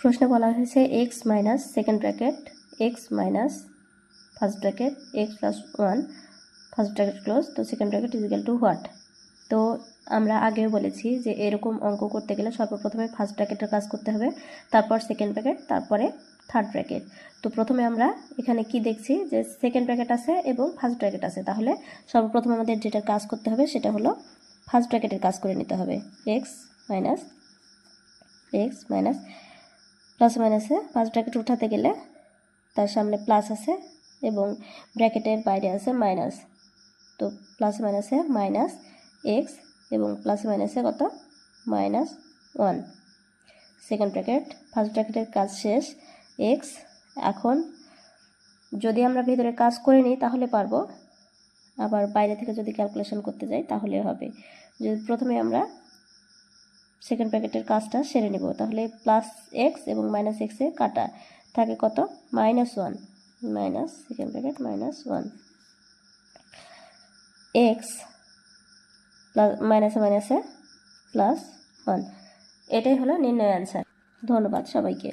প্রশ্নে বলা হয়েছে X minus second bracket X minus first bracket X plus one first bracket close তো second bracket is equal to what তো আমরা আগেও বলেছি যে এরকম অঙ্ক করতে গেলে সর্বপ্রথমে ফার্স্ট ব্র্যাকেটের কাজ করতে হবে, তারপর সেকেন্ড ব্র্যাকেট তারপরে থার্ড ব্র্যাকেট তো প্রথমে আমরা এখানে কি দেখছি? যে সেকেন্ড ব্র্যাকেট আছে এবং ফার্স্ট ব্র্যাকেট আছে। তাহলে সর্বপ্রথম আমাদের যেটা কাজ করতে হবে সেটা হলো ফার্স্ট ব্র্যাকেটের কাজ করে নিতে হবে। X minus X minus plus মাইনাসে ফার্স্ট ব্র্যাকেট উঠাতে গেলে তার সামনে প্লাস আছে এবং ব্র্যাকেটের বাইরে আছে মাইনাস তো প্লাস মাইনাসে মাইনাস এক্স এবং প্লাস মাইনাসে কত? Minus one second bracket first ব্র্যাকেটের কাজ শেষ। এক্স এখন যদি আমরা ভিতরে কাজ করে নিই তাহলে পারব। আবার বাইরে থেকে যদি ক্যালকুলেশন করতে যাই তাহলে হবে। যদি প্রথমে আমরা সেকেন্ড প্যাকেটের কাজটা সেরে নেব। তাহলে প্লাস এক্স এবং মাইনাস এক্সে কাটা থাকে কত? Minus one minus second bracket minus one X plus মাইনাসে মাইনাসে প্লাস ওয়ান এটাই হলো নির্ণয় অ্যান্সার ধন্যবাদ সবাইকে।